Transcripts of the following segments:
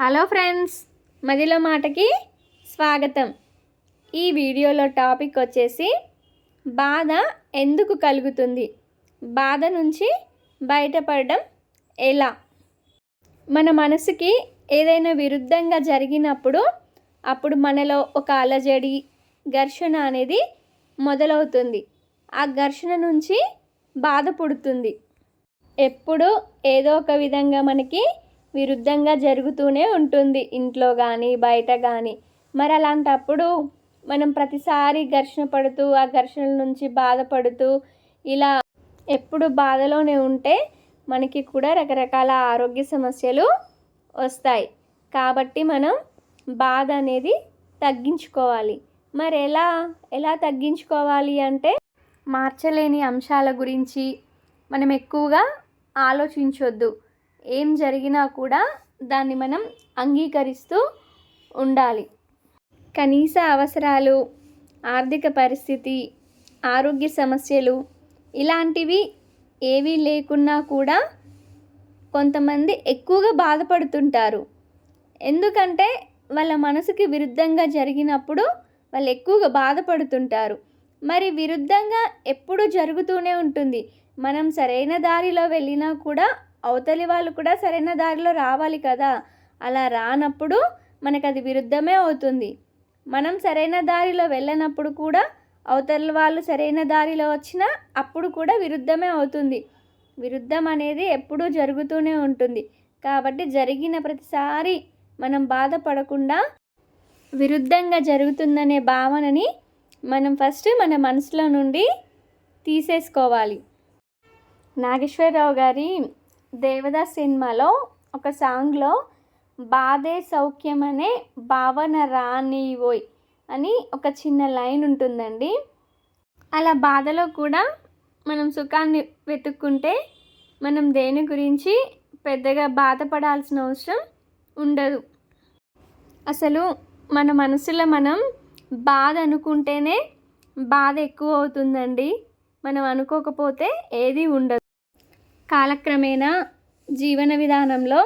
Hello friends మదిలో మాటకి స్వాగతం. ఈ వీడియోలో టాపిక్ వచ్చేసి బాధ ఎందుకు కలుగుతుంది? బాధ నుంచి బయటపడడం ఎలా? మన మనసుకి ఏదైనా విరుద్ధంగా జరిగినప్పుడు అప్పుడు మనలో ఒక అలజడి ఘర్షణ అనేది మొదలవుతుంది. ఆ ఘర్షణ నుంచి బాధ పుడుతుంది. ఎప్పుడు ఏదో ఒక విధంగా మనకి విరుద్ధంగా జరుగుతూనే ఉంటుంది ఇంట్లో కానీ బయట కానీ మరి అలాంటప్పుడు మనం ప్రతిసారి ఘర్షణ పడుతూ ఆ ఘర్షణల నుంచి బాధపడుతూ ఇలా ఎప్పుడు బాధలోనే ఉంటే మనకి కూడా రకరకాల ఆరోగ్య సమస్యలు వస్తాయి. కాబట్టి మనం బాధ అనేది తగ్గించుకోవాలి. మరి ఎలా ఎలా తగ్గించుకోవాలి అంటే మార్చలేని అంశాల గురించి మనం ఎక్కువగా ఆలోచించొద్దు. ఏం జరిగినా కూడా దాన్ని మనం అంగీకరిస్తూ ఉండాలి. కనీస అవసరాలు ఆర్థిక పరిస్థితి ఆరోగ్య సమస్యలు ఇలాంటివి ఏవీ లేకున్నా కూడా కొంతమంది ఎక్కువగా బాధపడుతుంటారు. ఎందుకంటే వాళ్ళ మనసుకి విరుద్ధంగా జరిగినప్పుడు వాళ్ళు ఎక్కువగా బాధపడుతుంటారు. మరి విరుద్ధంగా ఎప్పుడు జరుగుతూనే ఉంటుంది. మనం సరైన దారిలో వెళ్ళినా కూడా అవతలి వాళ్ళు కూడా సరైన దారిలో రావాలి కదా. అలా రానప్పుడు మనకు అది విరుద్ధమే అవుతుంది. మనం సరైన దారిలో వెళ్ళనప్పుడు కూడా అవతల వాళ్ళు సరైన దారిలో వచ్చినా అప్పుడు కూడా విరుద్ధమే అవుతుంది. విరుద్ధం అనేది ఎప్పుడూ జరుగుతూనే ఉంటుంది. కాబట్టి జరిగిన ప్రతిసారి మనం బాధపడకుండా విరుద్ధంగా జరుగుతుందనే భావనని మనం ఫస్ట్ మన మనసులో నుండి తీసేసుకోవాలి. నాగేశ్వరరావు గారి దేవదాస్ సినిమాలో ఒక సాంగ్లో బాధే సౌఖ్యం అనే భావన రానివోయ్ అని ఒక చిన్న లైన్ ఉంటుందండి. అలా బాధలో కూడా మనం సుఖాన్ని వెతుక్కుంటే మనం దేని గురించి పెద్దగా బాధపడాల్సిన అవసరం ఉండదు. అసలు మన మనసులో మనం బాధ అనుకుంటేనే బాధ ఎక్కువ అవుతుందండి. మనం అనుకోకపోతే ఏది ఉండదు. కాలక్రమేణా జీవన విధానంలో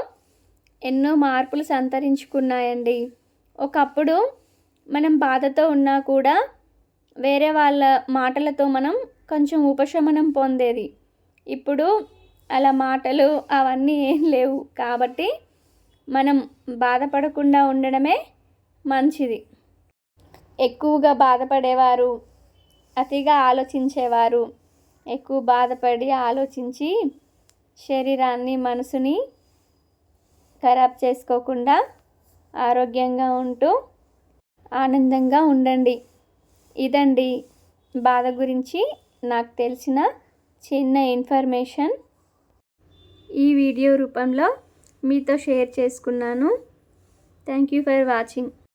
ఎన్నో మార్పులు సంతరించుకున్నాయండి. ఒకప్పుడు మనం బాధతో ఉన్నా కూడా వేరే వాళ్ళ మాటలతో మనం కొంచెం ఉపశమనం పొందేది. ఇప్పుడు అలా మాటలు అవన్నీ ఏం లేవు కాబట్టి మనం బాధపడకుండా ఉండడమే మంచిది. ఎక్కువగా బాధపడేవారు అతిగా ఆలోచించేవారు ఎక్కువ బాధపడి ఆలోచించి శరీరాన్ని మనసుని ఖరాబ్ చేసుకోకుండా ఆరోగ్యంగా ఉంటూ ఆనందంగా ఉండండి. ఇదండి బాధ గురించి నాకు తెలిసిన చిన్న ఇన్ఫర్మేషన్. ఈ వీడియో రూపంలో మీతో షేర్ చేసుకున్నాను. Thank you for watching.